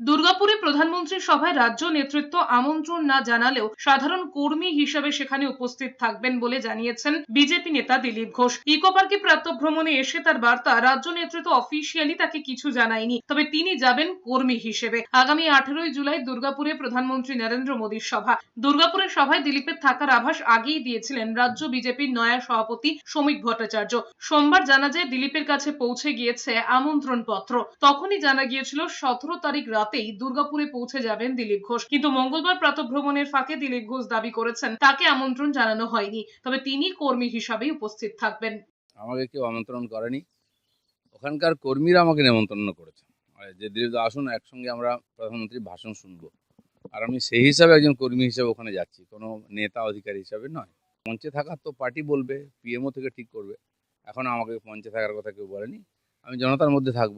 দুর্গাপুরে প্রধানমন্ত্রীর সভায় রাজ্য নেতৃত্ব আমন্ত্রণ না জানালেও সাধারণ কর্মী হিসেবে সেখানে উপস্থিত থাকবেন বলে জানিয়েছেন বিজেপি নেতা দিলীপ ঘোষ। ইকো পার্কে প্রাতঃভ্রমণে এসে তার বার্তা রাজ্য নেতৃত্ব অফিসিয়ালি তাকে কিছু জানায়নি, তবে তিনি যাবেন কর্মী হিসেবে। আগামী আঠেরোই জুলাই দুর্গাপুরে প্রধানমন্ত্রী নরেন্দ্র মোদীর সভা। দুর্গাপুরের সভায় দিলীপের থাকার আভাস আগেই দিয়েছিলেন রাজ্য বিজেপির নয়া সভাপতি শ্রমিক ভট্টাচার্য। সোমবার জানা যায়, দিলীপের কাছে পৌঁছে গিয়েছে আমন্ত্রণ পত্র তখনই জানা গিয়েছিল, সতেরো তারিখ রাতেই দুর্গাপুরে পৌঁছে যাবেন দিলীপ ঘোষ। কিন্তু মঙ্গলবার প্রাতঃভ্রমণের ফাঁকে দিলীপ ঘোষ দাবি করেছেন, তাকে আমন্ত্রণ জানানো হয়নি। তবে তিনি কর্মী হিসাবেই উপস্থিত থাকবেন। আমাকে কেউ আমন্ত্রণ করেনি। ওখানকার কর্মীরা আমাকে নেমন্তন্ন করেছে আর যে দিলীপ আসুন, একসঙ্গে আমরা প্রধানমন্ত্রীর ভাষণ শুনব। আর আমি সেই হিসাবে একজন কর্মী হিসাবে ওখানে যাচ্ছি। কোনো নেতা অধিকারী হিসাবে নয়। মঞ্চে থাকার তো পার্টি বলবে পিএমও থেকে ঠিক করবে। এখন আমাকে মঞ্চে থাকার কথা কেউ বলেনি। আমি জনতার মধ্যে থাকব।